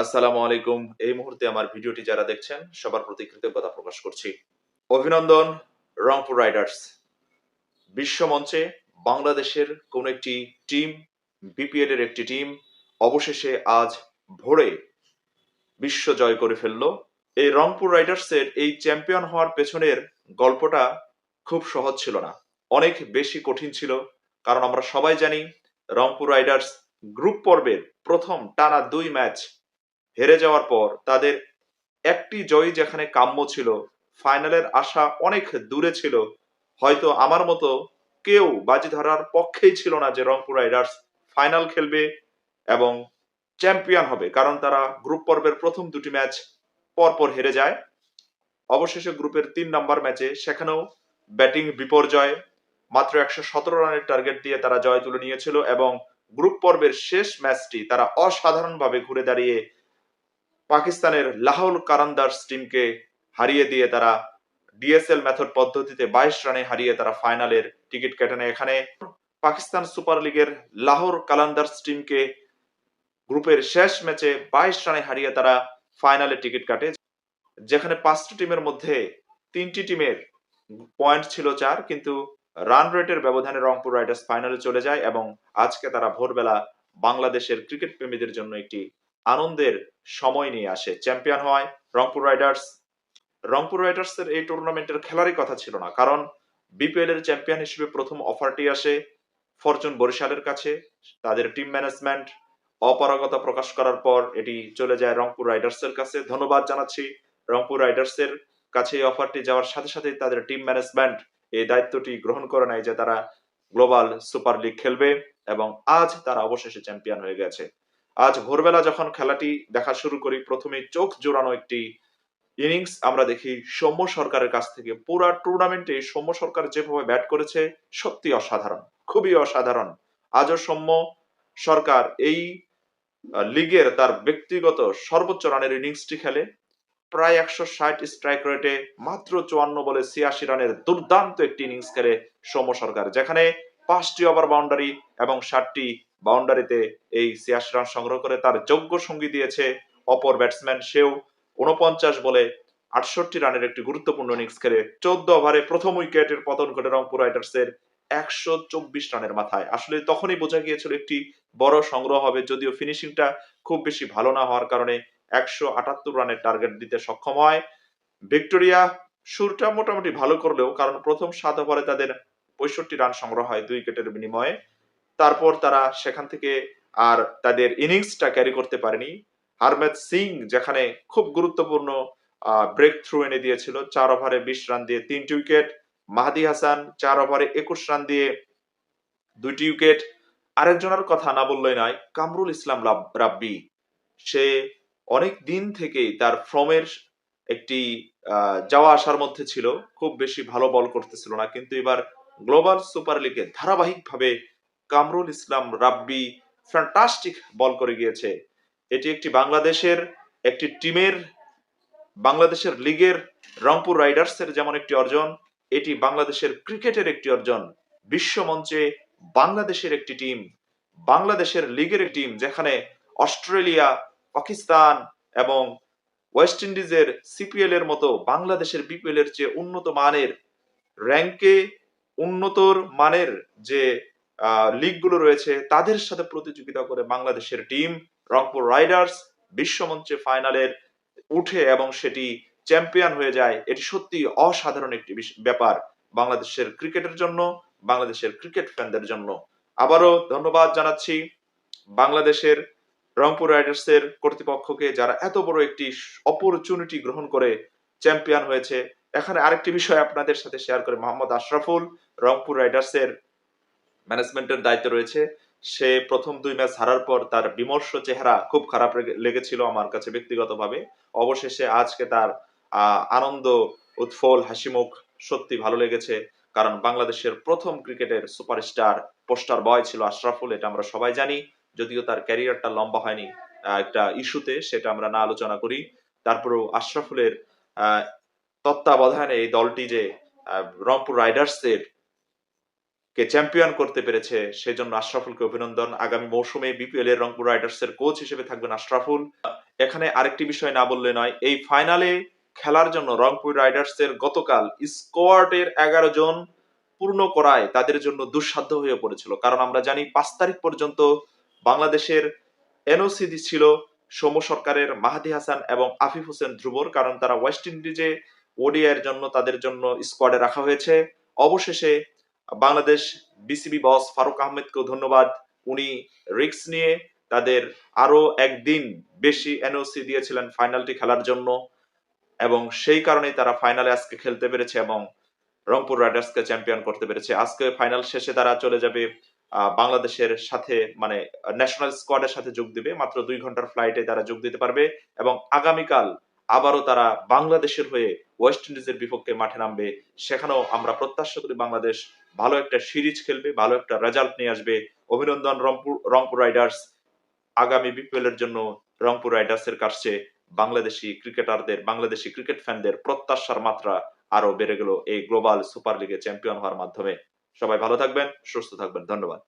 আসসালামু আলাইকুম। এই মুহূর্তে আমার ভিডিওটি যারা দেখছেন, সবার প্রতি কৃতজ্ঞতা প্রকাশ করছি। অভিনন্দন, রংপুর রাইডার্স। বিশ্ব মঞ্চে বাংলাদেশের কোন একটি টিম, বিপিএল এর একটি টিম, অবশেষে আজ ভোরে বিশ্ব জয় করে ফেলল। এই রংপুর রাইডার্সের এই চ্যাম্পিয়ন হওয়ার পেছনের গল্পটা খুব সহজ ছিল না। অনেক বেশি কঠিন ছিল, কারণ আমরা সবাই জানি রংপুর রাইডার্স গ্রুপ পর্বের প্রথম টানা দুই ম্যাচ হেরে যাওয়ার পর তাদের একটি জয় যেখানে কাম্য ছিল, ফাইনালের আশা অনেক দূরে ছিল। হয়তো আমার মতো কেউ বাজি ধরার পক্ষেই ছিল না যে রংপুর রাইডার্স ফাইনাল খেলবে এবং চ্যাম্পিয়ন হবে, কারণ তারা গ্রুপ পর্বের প্রথম দুটি ম্যাচ পরপর হেরে যায়। অবশেষে গ্রুপের তিন নম্বর ম্যাচে সেখানেও ব্যাটিং বিপর্যয়, মাত্র একশো সতেরো রানের টার্গেট দিয়ে তারা জয় তুলে নিয়েছিল এবং গ্রুপ পর্বের শেষ ম্যাচটি তারা অসাধারণভাবে ঘুরে দাঁড়িয়ে পাকিস্তানের লাহোল কারান্দার্স টিমকে হারিয়ে দিয়ে তারা ডিএসএল মেথড পদ্ধতিতে বাইশ রানে হারিয়ে তারা ফাইনালের টিকিট কেটে নেয়। এখানে পাকিস্তান সুপার লিগের লাহোর কালান্দার্স টিমকে গ্রুপের শেষ ম্যাচে বাইশ রানে হারিয়ে তারা ফাইনালে টিকিট কাটে। যেখানে পাঁচটি টিমের মধ্যে তিনটি টিমের পয়েন্ট ছিল চার, কিন্তু রান রেটের ব্যবধানে রংপুর রাইডার্স ফাইনালে চলে যায় এবং আজকে তারা ভোরবেলা বাংলাদেশের ক্রিকেট প্রেমীদের জন্য একটি আনন্দের সময় নিয়ে আসে। চ্যাম্পিয়ন হয় রংপুর রাইডার্স রংপুর রাইডার্স এর এই টুর্নামেন্টের খেলারই কথা ছিল না, কারণ বিপিএল এর চ্যাম্পিয়ন হিসেবে প্রথম অফারটি আসে ফরচুন বরিশালের কাছে, তাদের টিম ম্যানেজমেন্ট অপারগতা প্রকাশ করার পর এটি চলে যায় রংপুর রাইডার্স এর কাছে। ধন্যবাদ জানাচ্ছি রংপুর রাইডার্স এর কাছে এই অফারটি যাওয়ার সাথে সাথে তাদের টিম ম্যানেজমেন্ট এই দায়িত্বটি গ্রহণ করে নেয় যে তারা গ্লোবাল সুপার লিগ খেলবে এবং আজ তারা অবশেষে চ্যাম্পিয়ন হয়ে গেছে। আজ ভোরবেলা যখন খেলাটি দেখা শুরু করি প্রথমে চোখ জোড়ানো একটি ইনিংস আমরা দেখি সৌম্য সরকারের কাছ থেকে। পুরা টুর্নামেন্টে সৌম্য সরকার যেভাবে ব্যাট করেছে সত্যি অসাধারণ, খুবই অসাধারণ। আজও সৌম্য সরকার এই লিগের তার ব্যক্তিগত সর্বোচ্চ রানের ইনিংসটি খেলে। প্রায় একশো ষাট স্ট্রাইক রেটে মাত্র চুয়ান্ন বলে ছিয়াশি রানের দুর্দান্ত একটি ইনিংস খেলে সৌম্য সরকার, যেখানে পাঁচটি ওভার বাউন্ডারি এবং ষাটটি বাউন্ডারিতে এই ছিয়াশি রান সংগ্রহ করে তার যোগ্য সঙ্গী দিয়েছে অপর ব্যাটসম্যান সেও উনপঞ্চাশ বলে আটষট্টি রানের একটি গুরুত্বপূর্ণ ইনিংস খেলে চোদ্দ ওভারে প্রথম উইকেটের পতন করে রংপুর রাইডার্সের একশো চব্বিশ রানের মাথায়। আসলে তখনই বোঝা গিয়েছিল একটি বড় সংগ্রহ হবে, যদিও ফিনিশিংটা খুব বেশি ভালো না হওয়ার কারণে একশো আটাত্তর রানের টার্গেট দিতে সক্ষম হয়। ভিক্টোরিয়া শুরুটা মোটামুটি ভালো করলেও, কারণ প্রথম সাত ওভারে তাদের পঁয়ষট্টি রান সংগ্রহ হয় দুই উইকেটের বিনিময়ে। তারপর তারা সেখান থেকে আর তাদের ইনিংসটা ক্যারি করতে পারেনি। হারমেদ সিং, যেখানে খুব গুরুত্বপূর্ণ ব্রেক থ্রু এনে দিয়েছিল, চার ওভারে বিশ রান দিয়ে তিনটি উইকেট। মাহাদি হাসান চার ওভারে একুশ রান দিয়ে দুইটি উইকেট। আরেকজনের কথা না বললেই নয়, কামরুল ইসলাম রাব- রাব্বি। সে অনেক দিন থেকেই তার ফর্মের একটি যাওয়া আসার মধ্যে ছিল, খুব বেশি ভালো বল করতেছিল না। কিন্তু এবার গ্লোবাল সুপার লিগে ধারাবাহিকভাবে কামরুল ইসলাম রাব্বি ফ্যান্টাস্টিক বল করে গিয়েছে। এটি একটি বাংলাদেশের, একটি টিমের, বাংলাদেশের লিগের, রংপুর রাইডার্সের যেমন একটি অর্জন, এটি বাংলাদেশের ক্রিকেটের একটি অর্জন, বিশ্ব মঞ্চে বাংলাদেশের একটি টিম, বাংলাদেশের লিগের একটি টিম, যেখানে অস্ট্রেলিয়া, পাকিস্তান এবং ওয়েস্ট ইন্ডিজের সিপিএল এর মতো বাংলাদেশের বিপিএল এর চেয়ে উন্নত মানের, র্যাঙ্কে উন্নতর মানের যে লিগগুলো রয়েছে, তাদের সাথে প্রতিযোগিতা করে বাংলাদেশের টিম রংপুর রাইডার্স বিশ্বমঞ্চে ফাইনালের উঠে এবং সেটি চ্যাম্পিয়ন হয়ে যায়। এটি সত্যি অসাধারণ একটি ব্যাপার বাংলাদেশের ক্রিকেটের জন্য, বাংলাদেশের ক্রিকেট ফ্যানদের জন্য। আবারও ধন্যবাদ জানাচ্ছি বাংলাদেশের রংপুর রাইডার্সের কর্তৃপক্ষকে যারা এত বড় একটি অপরচুনিটি গ্রহণ করে চ্যাম্পিয়ন হয়েছে। এখানে আরেকটি বিষয় আপনাদের সাথে শেয়ার করে, মোহাম্মদ আশরাফুল রংপুর রাইডার্সের ম্যানেজমেন্টের দায়িত্ব রয়েছে। সে প্রথম দুই ম্যাচ হারার পর তার বিমর্ষ চেহারা খুব খারাপ লেগেছিল আমার কাছে ব্যক্তিগতভাবে। অবশেষে আজকে তার আনন্দ উৎফল হাসিমুখ সত্যি ভালো লেগেছে। কারণ বাংলাদেশের প্রথম ক্রিকেটের সুপারস্টার, পোস্টার বয় ছিল আশরাফুল, এটা আমরা সবাই জানি। যদিও তার ক্যারিয়ারটা লম্বা হয়নি একটা ইস্যুতে, সেটা আমরা না আলোচনা করি। তারপরেও আশরাফুলের তত্ত্বাবধানে এই দলটি যে রংপুর রাইডার্সের কে চ্যাম্পিয়ন করতে পেরেছে, সেজন্য আশরাফুলকে অভিনন্দন। আগামী মৌসুমে বিপিএল এর রংপুর রাইডার্স এর কোচ হিসেবে থাকবেন আশরাফুল। এখানে আরেকটি বিষয় না বললে নয়, এই ফাইনালে খেলার জন্য রংপুর রাইডার্স এর গতকাল স্কোয়াডের এগারো জন পূর্ণ করায় তাদের জন্য দুঃসাধ্য হয়ে পড়েছিল। কারণ আমরা জানি পাঁচ তারিখ পর্যন্ত বাংলাদেশের এনওসি ছিল সৌম্য সরকারের, মাহাদি হাসান এবং আফিফ হোসেন ধ্রুবর। কারণ তারা ওয়েস্ট ইন্ডিজে ওডিআইয়ের জন্য তাদের জন্য স্কোয়াডে রাখা হয়েছে। অবশেষে বাংলাদেশ বিসিবি বস ফারুক আহমেদকেও ধন্যবাদ। উনি রিক্স নিয়ে তাদের আরও একদিন বেশি এনওসি দিয়েছিলেন ফাইনালটি খেলার জন্য এবং সেই কারণেই তারা ফাইনালে আজকে খেলতে পেরেছে এবং রংপুর রাইডার্সকে চ্যাম্পিয়ন করতে পেরেছে। আজকে ফাইনাল শেষে তারা চলে যাবে বাংলাদেশের সাথে মানে ন্যাশনাল স্কোয়াডের সাথে যোগ দিবে। মাত্র দুই ঘণ্টার ফ্লাইটে তারা যোগ দিতে পারবে এবং আগামীকাল আবারও তারা বাংলাদেশের হয়ে ওয়েস্ট ইন্ডিজের বিপক্ষে মাঠে নামবে। সেখানেও আমরা প্রত্যাশা করি বাংলাদেশ ভালো একটা সিরিজ খেলবে, ভালো একটা রেজাল্ট নিয়ে আসবে। অভিনন্দন রংপুর রংপুর রাইডার্স। আগামী বিপিএল এর জন্য রংপুর রাইডার্স এর কাছে বাংলাদেশি ক্রিকেটারদের, বাংলাদেশি ক্রিকেট ফ্যানদের প্রত্যাশার মাত্রা আরও বেড়ে গেল এই গ্লোবাল সুপার লিগে চ্যাম্পিয়ন হওয়ার মাধ্যমে। সবাই ভালো থাকবেন, সুস্থ থাকবেন, ধন্যবাদ।